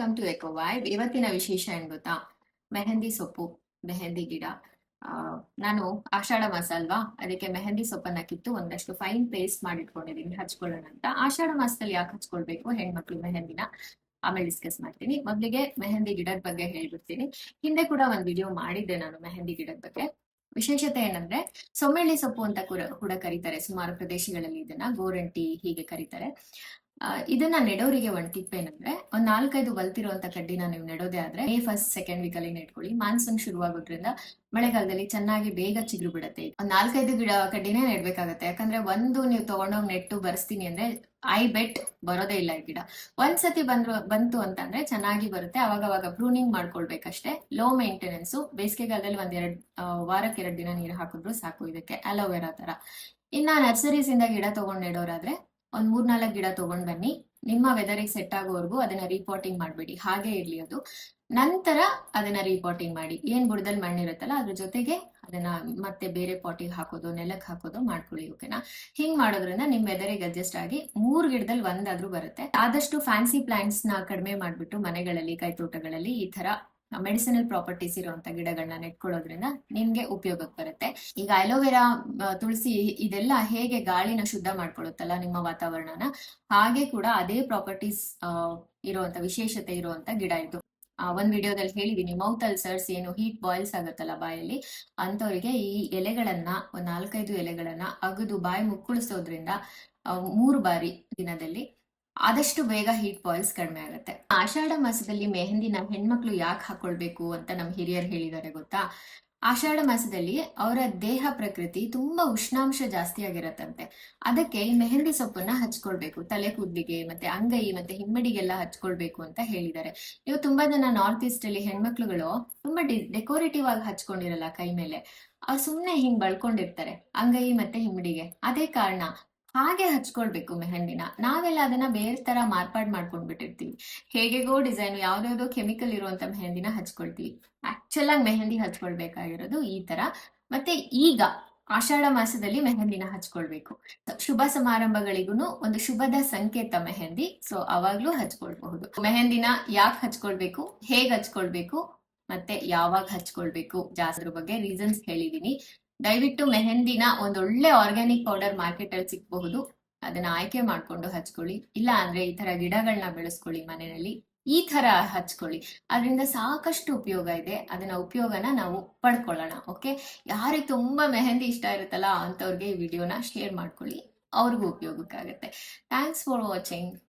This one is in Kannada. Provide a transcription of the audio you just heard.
ವೆಲ್ಕಮ್ ಟು ಎಕೋ ವೈಬ್ ಇವತ್ತಿನ ವಿಶೇಷ ಏನ್ ಗೊತ್ತಾ? ಮೆಹಂದಿ ಸೊಪ್ಪು, ಮೆಹಂದಿ ಗಿಡ. ನಾನು ಆಷಾಢ ಮಾಸ ಅಲ್ವಾ? ಅದಕ್ಕೆ ಮೆಹಂದಿ ಸೊಪ್ಪನ್ನ ಕಿತ್ತು ಒಂದಷ್ಟು ಫೈನ್ ಪೇಸ್ಟ್ ಮಾಡಿಟ್ಕೊಂಡಿದೀನಿ, ಹಚ್ಕೊಳ್ಳೋಣ ಅಂತ. ಆಷಾಢ ಮಾಸದಲ್ಲಿ ಯಾಕೆ ಹಚ್ಕೊಳ್ಬೇಕು ಹೆಣ್ಮಕ್ಳು ಮೆಹಂದಿನ? ಆಮೇಲೆ ಡಿಸ್ಕಸ್ ಮಾಡ್ತೀನಿ. ಮೊದಲಿಗೆ ಮೆಹಂದಿ ಗಿಡದ ಬಗ್ಗೆ ಹೇಳ್ಬಿಡ್ತೀನಿ. ಹಿಂದೆ ಕೂಡ ಒಂದ್ ವಿಡಿಯೋ ಮಾಡಿದ್ದೆ ನಾನು ಮೆಹಂದಿ ಗಿಡದ ಬಗ್ಗೆ. ವಿಶೇಷತೆ ಏನಂದ್ರೆ, ಸೊಮ್ಮೆಳ್ಳಿ ಸೊಪ್ಪು ಅಂತ ಕೂಡ ಕರೀತಾರೆ. ಸುಮಾರು ಪ್ರದೇಶಗಳಲ್ಲಿ ಇದನ್ನ ಗೋರಂಟಿ ಹೀಗೆ ಕರೀತಾರೆ. ಇದನ್ನ ನೆಡೋರಿಗೆ ಒಂದ್ ಏನಂದ್ರೆ, ಒಂದ್ ನಾಲ್ಕೈದು ಬಲ್ತಿರುವಂತ ಕಡ್ಡಿನ ನೀವು ನೆಡೋದೇ ಆದ್ರೆ ಮೇ ಫಸ್ಟ್ ಸೆಕೆಂಡ್ ವೀಕ್ ಅಲ್ಲಿ ನೆಟ್ಕೊಳ್ಳಿ ಮಾನ್ಸೂನ್ ಶುರುವಾಗೋದ್ರಿಂದ ಮಳೆಗಾಲದಲ್ಲಿ ಚೆನ್ನಾಗಿ ಬೇಗ ಚಿಗುರು ಬಿಡುತ್ತೆ. ಒಂದ್ ನಾಲ್ಕೈದು ಗಿಡ ಕಡ್ಡಿನೇ ನೆಡ್ಬೇಕಾಗತ್ತೆ. ಯಾಕಂದ್ರೆ ಒಂದು ನೀವು ತಗೊಂಡೋಗ್ ನೆಟ್ಟು ಬರ್ಸ್ತೀನಿ ಅಂದ್ರೆ ಐ ಬೆಟ್ ಬರೋದೇ ಇಲ್ಲ ಈ ಗಿಡ. ಒಂದ್ಸತಿ ಬಂದ್ರು, ಬಂತು ಅಂತಂದ್ರೆ ಚೆನ್ನಾಗಿ ಬರುತ್ತೆ. ಅವಾಗ ಅವಾಗ ಪ್ರೂನಿಂಗ್ ಮಾಡ್ಕೊಳ್ಬೇಕಷ್ಟೇ ಲೋ ಮೇಂಟೆನೆನ್ಸ್ ಬೇಸಿಗೆಗಾಲದಲ್ಲಿ ಒಂದ್ ಎರಡ್ ವಾರಕ್ಕೆ ಎರಡ್ ದಿನ ನೀರು ಹಾಕಿದ್ರು ಸಾಕು ಇದಕ್ಕೆ. ಅಲೋವೆರಾ ತರ. ಇನ್ನ ನರ್ಸರೀಸ್ ಇಂದ ಗಿಡ ತಗೊಂಡ್ ನೆಡೋರಾದ್ರೆ ಒಂದ್ ಮೂರ್ನಾಲ್ಕು ಗಿಡ ತಗೊಂಡ್ ಬನ್ನಿ. ನಿಮ್ಮ ವೆದರಿಗೆ ಸೆಟ್ ಆಗೋವರೆಗೂ ಅದನ್ನ ರಿಪೋರ್ಟಿಂಗ್ ಮಾಡ್ಬೇಡಿ. ಹಾಗೆ ಇರ್ಲಿ ಅದು. ನಂತರ ಅದನ್ನ ರಿಪೋರ್ಟಿಂಗ್ ಮಾಡಿ. ಏನ್ ಬುಡದಲ್ಲಿ ಮಣ್ಣಿರುತ್ತಲ್ಲ, ಅದ್ರ ಜೊತೆಗೆ ಅದನ್ನ ಮತ್ತೆ ಬೇರೆ ಪಾಟಿಗೆ ಹಾಕೋದು ನೆಲಕ್ಕೆ ಹಾಕೋದು ಮಾಡ್ಕೊಳ್ಳಿ ಓಕೆನಾ ಹಿಂಗ್ ಮಾಡೋದ್ರಿಂದ ನಿಮ್ ವೆದರಿಗೆ ಅಡ್ಜಸ್ಟ್ ಆಗಿ ಮೂರ್ ಗಿಡದಲ್ಲಿ ಒಂದಾದ್ರೂ ಬರುತ್ತೆ. ಆದಷ್ಟು ಫ್ಯಾನ್ಸಿ ಪ್ಲಾಂಟ್ಸ್ನ ಕಡಿಮೆ ಮಾಡ್ಬಿಟ್ಟು ಮನೆಗಳಲ್ಲಿ, ಕೈತೋಟಗಳಲ್ಲಿ ಈ ತರ ಮೆಡಿಸಿನಲ್ ಪ್ರಾಪರ್ಟೀಸ್ ಇರುವಂತ ಗಿಡಗಳನ್ನ ನೆಟ್ಕೊಳ್ಳೋದ್ರಿಂದ ನಿಮ್ಗೆ ಉಪಯೋಗಕ್ಕೆ ಬರುತ್ತೆ. ಈಗ ಅಲೋವೆರಾ ತುಳಸಿ ಇದೆಲ್ಲ ಹೇಗೆ ಗಾಳಿನ ಶುದ್ಧ ಮಾಡ್ಕೊಳ್ಳುತ್ತಲ್ಲ ನಿಮ್ಮ ವಾತಾವರಣನ, ಹಾಗೆ ಕೂಡ ಅದೇ ಪ್ರಾಪರ್ಟೀಸ್ ಇರುವಂತ ವಿಶೇಷತೆ ಇರುವಂತ ಗಿಡ ಇದು. ಒಂದ್ ವಿಡಿಯೋದಲ್ಲಿ ಹೇಳಿದೀನಿ ಮೌತ್ ಅಲ್ಸರ್ಸ್ ಏನು ಹೀಟ್ ಬಾಯ್ಲ್ಸ್ ಆಗುತ್ತಲ್ಲ ಬಾಯಲ್ಲಿ? ಅಂತವರಿಗೆ ಈ ಎಲೆಗಳನ್ನ, ಒಂದ್ ನಾಲ್ಕೈದು ಎಲೆಗಳನ್ನ ಅಗದು ಬಾಯಿ ಮುಕ್ಕುಳಿಸೋದ್ರಿಂದ ಮೂರು ಬಾರಿ ದಿನದಲ್ಲಿ ಆದಷ್ಟು ಬೇಗ ಹೀಟ್ ಬಾಯ್ಲ್ಸ್ ಕಡಿಮೆ ಆಗುತ್ತೆ. ಆಷಾಢ ಮಾಸದಲ್ಲಿ ಮೆಹಂದಿನ ಹೆಣ್ಮಕ್ಳು ಯಾಕೆ ಹಾಕೊಳ್ಬೇಕು ಅಂತ ನಮ್ ಹಿರಿಯರು ಹೇಳಿದ್ದಾರೆ ಗೊತ್ತಾ? ಆಷಾಢ ಮಾಸದಲ್ಲಿ ಅವರ ದೇಹ ಪ್ರಕೃತಿ ತುಂಬಾ ಉಷ್ಣಾಂಶ ಜಾಸ್ತಿ ಆಗಿರತ್ತಂತೆ. ಅದಕ್ಕೆ ಈ ಮೆಹಂದಿ ಸೊಪ್ಪನ್ನ ಹಚ್ಕೊಳ್ಬೇಕು. ತಲೆ ಕೂದಲಿಗೆ ಮತ್ತೆ ಅಂಗೈ ಮತ್ತೆ ಹಿಮ್ಮಡಿಗೆಲ್ಲ ಹಚ್ಕೊಳ್ಬೇಕು ಅಂತ ಹೇಳಿದ್ದಾರೆ ನೀವು ತುಂಬಾ ಜನ ನಾರ್ತ್ ಈಸ್ಟ್ ಅಲ್ಲಿ ಹೆಣ್ಮಕ್ಳುಗಳು ತುಂಬಾ ಡೆಕೋರೇಟಿವ್ ಆಗಿ ಹಚ್ಕೊಂಡಿರಲ್ಲ ಕೈ ಮೇಲೆ ಅವ್ರು ಸುಮ್ನೆ ಹಿಂಗ್ ಬಳ್ಕೊಂಡಿರ್ತಾರೆ. ಅಂಗೈ ಮತ್ತೆ ಹಿಮ್ಮಡಿಗೆ. ಅದೇ ಕಾರಣ ಹಾಗೆ ಹಚ್ಕೊಳ್ಬೇಕು ಮೆಹಂದಿನ. ನಾವೆಲ್ಲ ಅದನ್ನ ಬೇರೆ ತರ ಮಾರ್ಪಾಡ್ ಮಾಡ್ಕೊಂಡ್ ಬಿಟ್ಟಿರ್ತೀವಿ ಹೇಗೆಗೋ ಡಿಸೈನ್ ಯಾವ್ದಾವ್ದೋ ಕೆಮಿಕಲ್ ಇರುವಂತ ಮೆಹಂದಿನ ಹಚ್ಕೊಳ್ತೀವಿ. ಆಕ್ಚುಲ್ ಆಗಿ ಮೆಹಂದಿ ಹಚ್ಕೊಳ್ಬೇಕಾಗಿರೋದು ಈ ತರ. ಮತ್ತೆ ಈಗ ಆಷಾಢ ಮಾಸದಲ್ಲಿ ಮೆಹಂದಿನ ಹಚ್ಕೊಳ್ಬೇಕು. ಶುಭ ಸಮಾರಂಭಗಳಿಗೂ ಒಂದು ಶುಭದ ಸಂಕೇತ ಮೆಹಂದಿ. ಸೊ ಅವಾಗ್ಲೂ ಹಚ್ಕೊಳ್ಬಹುದು. ಮೆಹಂದಿನ ಯಾಕೆ ಹಚ್ಕೊಳ್ಬೇಕು? ಹೇಗ್ ಹಚ್ಕೊಳ್ಬೇಕು? ಮತ್ತೆ ಯಾವಾಗ ಹಚ್ಕೊಳ್ಬೇಕು? ಜಾಸ್ತಿ ಬಗ್ಗೆ ರೀಸನ್ಸ್ ಹೇಳಿದೀನಿ ದಯವಿಟ್ಟು ಮೆಹಂದಿನ ಒಂದೊಳ್ಳೆ ಆರ್ಗ್ಯಾನಿಕ್ ಪೌಡರ್ ಮಾರ್ಕೆಟ್ ಅಲ್ಲಿ ಸಿಗಬಹುದು. ಅದನ್ನ ಆಯ್ಕೆ ಮಾಡ್ಕೊಂಡು ಹಚ್ಕೊಳ್ಳಿ. ಇಲ್ಲ ಅಂದ್ರೆ ಈ ತರ ಗಿಡಗಳನ್ನ ಬೆಳೆಸ್ಕೊಳ್ಳಿ ಮನೆಯಲ್ಲಿ. ಈ ತರ ಹಚ್ಕೊಳ್ಳಿ. ಅದರಿಂದ ಸಾಕಷ್ಟು ಉಪಯೋಗ ಇದೆ. ಅದನ್ನ ಉಪಯೋಗನ ನಾವು ಪಡ್ಕೊಳ್ಳೋಣ ಓಕೆ ಯಾರಿಗೆ ತುಂಬಾ ಮೆಹಂದಿ ಇಷ್ಟ ಇರುತ್ತಲ್ಲ ಅಂತವ್ರಿಗೆ ಈ ವಿಡಿಯೋನ ಶೇರ್ ಮಾಡ್ಕೊಳ್ಳಿ. ಅವ್ರಿಗೂ ಉಪಯೋಗಕ್ಕಾಗತ್ತೆ. Thanks for watching